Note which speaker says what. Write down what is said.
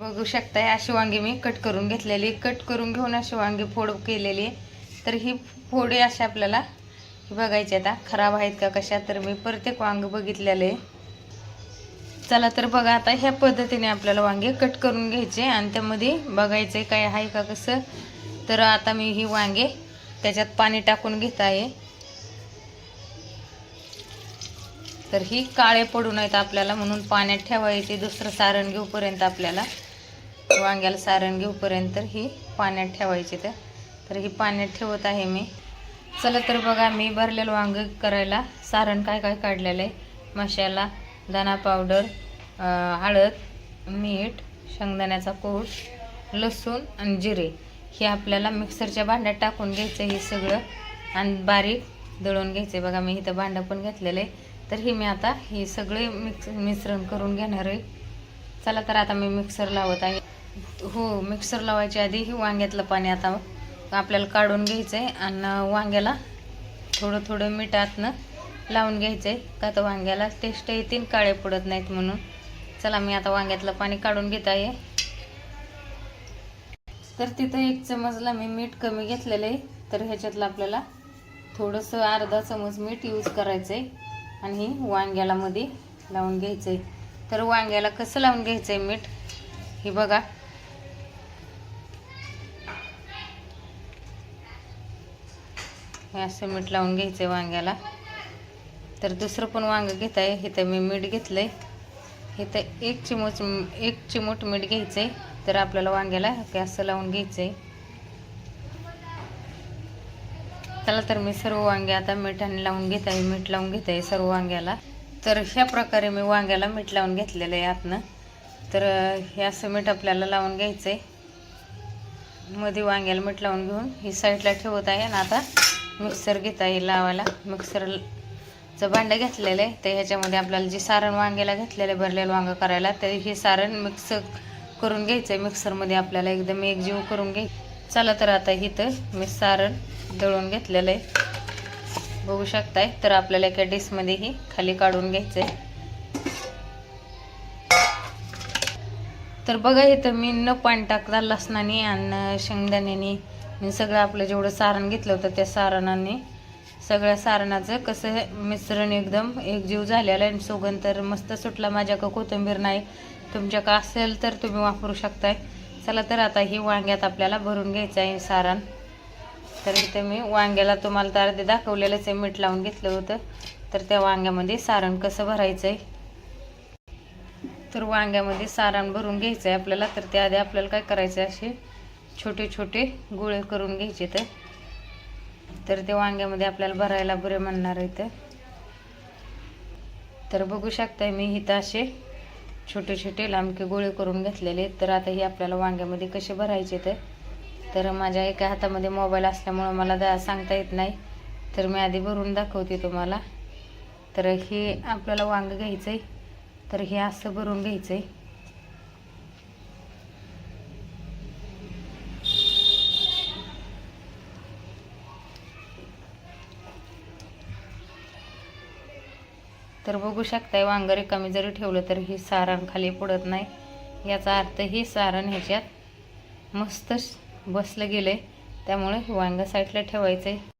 Speaker 1: बघू शकताय अशी वांगी मी कट करून घेतलेली. कट करून घेऊन अशी वांगी फोड केलेली. आहे तर ही फोडे अशी आपल्याला ही बघायची आता. खराब आहेत का कशा? तर मी प्रत्येक वांग बघितलेलं आहे. चला तर बघा आता ह्या पद्धतीने आपल्याला वांगे कट करून घ्यायचे आणि त्यामध्ये बघायचं काय आहे का कसं. तर आता मी ही वांगे त्याच्यात पाणी टाकून घेत आहे. तर ही काळे पडू नयेत आपल्याला म्हणून पाण्यात ठेवायचे. दुसरं सारण घेऊपर्यंत आपल्याला वांग्याला सारण घेऊपर्यंत ही पाण्यात ठेवायची तर तर ही पाण्यात ठेवत आहे मी. चला तर बघा मी भरलेलं वांग करायला सारण काय काय काढलेलं आहे. मसाला दाणा पावडर हळद मीठ शेंगदाण्याचा कोट लसूण आणि जिरे. हे आपल्याला मिक्सरच्या भांड्यात टाकून घ्यायचं हे सगळं. आणि बारीक दळून घ्यायचं बघा मी इथं भांडं पण घेतलेलं आहे. तर ही मी आता हे सगळे मिक्स मिश्रण करून घेणार आहे. चला तर आता मी मिक्सर लावत आहे. हो मिक्सर लावायच्या आधी ही वांग्यातलं पाणी आता आपल्याला काढून घ्यायचं आहे आणि वांग्याला थोडं थोडं मिठातनं लावून घ्यायचं आहे का तर वांग्याला टेस्ट येतील काळे पडत नाहीत म्हणून. चला मी आता वांग्यातलं पाणी काढून घेत आहे. तर तिथं एक चमचला मी मीठ कमी घेतलेलं आहे. तर ह्याच्यातलं आपल्याला थोडंसं अर्धा चमच मीठ यूज करायचं आहे आणि वांग्याला मध्ये लावून घ्यायचं आहे तर वांग्याला कसं लावून घ्यायचं आहे मीठ? हे बघा. हे असं मीठ लावून घ्यायचं आहे वांग्याला. तर दुसरं पण वांगं घेत आहे इथं मी मीठ घेतलं आहे इथं एक चिमूच एक चिमूट मीठ घ्यायचं आहे तर आपल्याला वांग्याला गॅस असं लावून घ्यायचं आहे चला तर मी सर्व वांगे आता मिठाने लावून घेत आहे मीठ लावून घेत आहे सर्व वांग्याला. तर ह्या प्रकारे मी वांग्याला मीठ लावून घेतलेलं आहे आतनं. तर हे असं मीठ आपल्याला लावून घ्यायचं आहे मध्ये वांग्याला मीठ लावून घेऊन ही साईडला ठेवत आहे आणि आता मिक्सर घेता येईल लावायला. मिक्सरचं भांडं घेतलेलं आहे. तर ह्याच्यामध्ये आपल्याला जे सारण वांग्याला घेतलेलं आहे भरलेलं वांगं करायला तर हे सारण मिक्स करून घ्यायचं आहे मिक्सरमध्ये आपल्याला एकदम एकजीव करून घ्याय चला तर आता इथं मी सारण दळून घेतलेलं आहे. बघू शकताय तर आपल्याला एका डिशमध्ये ही खाली काढून घ्यायचं आहे तर बघा इथं मी न पाणी टाकता लसणाने आणि शेंगदाण्याने मी सगळं आपलं जेवढं सारण घेतलं होतं त्या सारणाने सगळ्या सारणाचं कसं मिश्रण एकदम एकजीव झालेलं आहे. आणि सुगंध तर मस्त सुटला माझ्याकडं कोथिंबीर नाही. तुमच्याकडं असेल तर तुम्ही वापरू शकताय. चला तर आता ही वांग्यात आपल्याला भरून घ्यायचं आहे सारण. तर इथे मी वांग्याला तुम्हाला तर अर्धे दाखवलेलंच आहे मीठ लावून घेतलं होतं. तर त्या वांग्यामध्ये सारण कसं भरायचं आहे तर वांग्यामध्ये सारण भरून घ्यायचं आहे आपल्याला. तर त्या आधी आपल्याला काय करायचं आहे असे छोटे छोटे गोळे करून घ्यायचे तर तर ते वांग्यामध्ये आपल्याला भरायला बरे म्हणणार आहे तर बघू शकताय मी इथं असे छोटे छोटे लांबके गोळे करून घेतलेले तर आता हे आपल्याला वांग्यामध्ये कसे भरायचे तर तर माझ्या एका हातामध्ये मोबाईल असल्यामुळं मला दा सांगता येत नाही. तर मी आधी भरून दाखवते तुम्हाला. तर हे आपल्याला वांग घ्यायचं आहे तर हे असं भरून घ्यायचं आहे तर बघू शकताय वांग रिकामी जरी ठेवलं तर हे सारण खाली पडत नाही. याचा अर्थ ही सारण ह्याच्यात मस्त बसलं गेलं आहे त्यामुळे वांग साईडला ठेवायचं आहे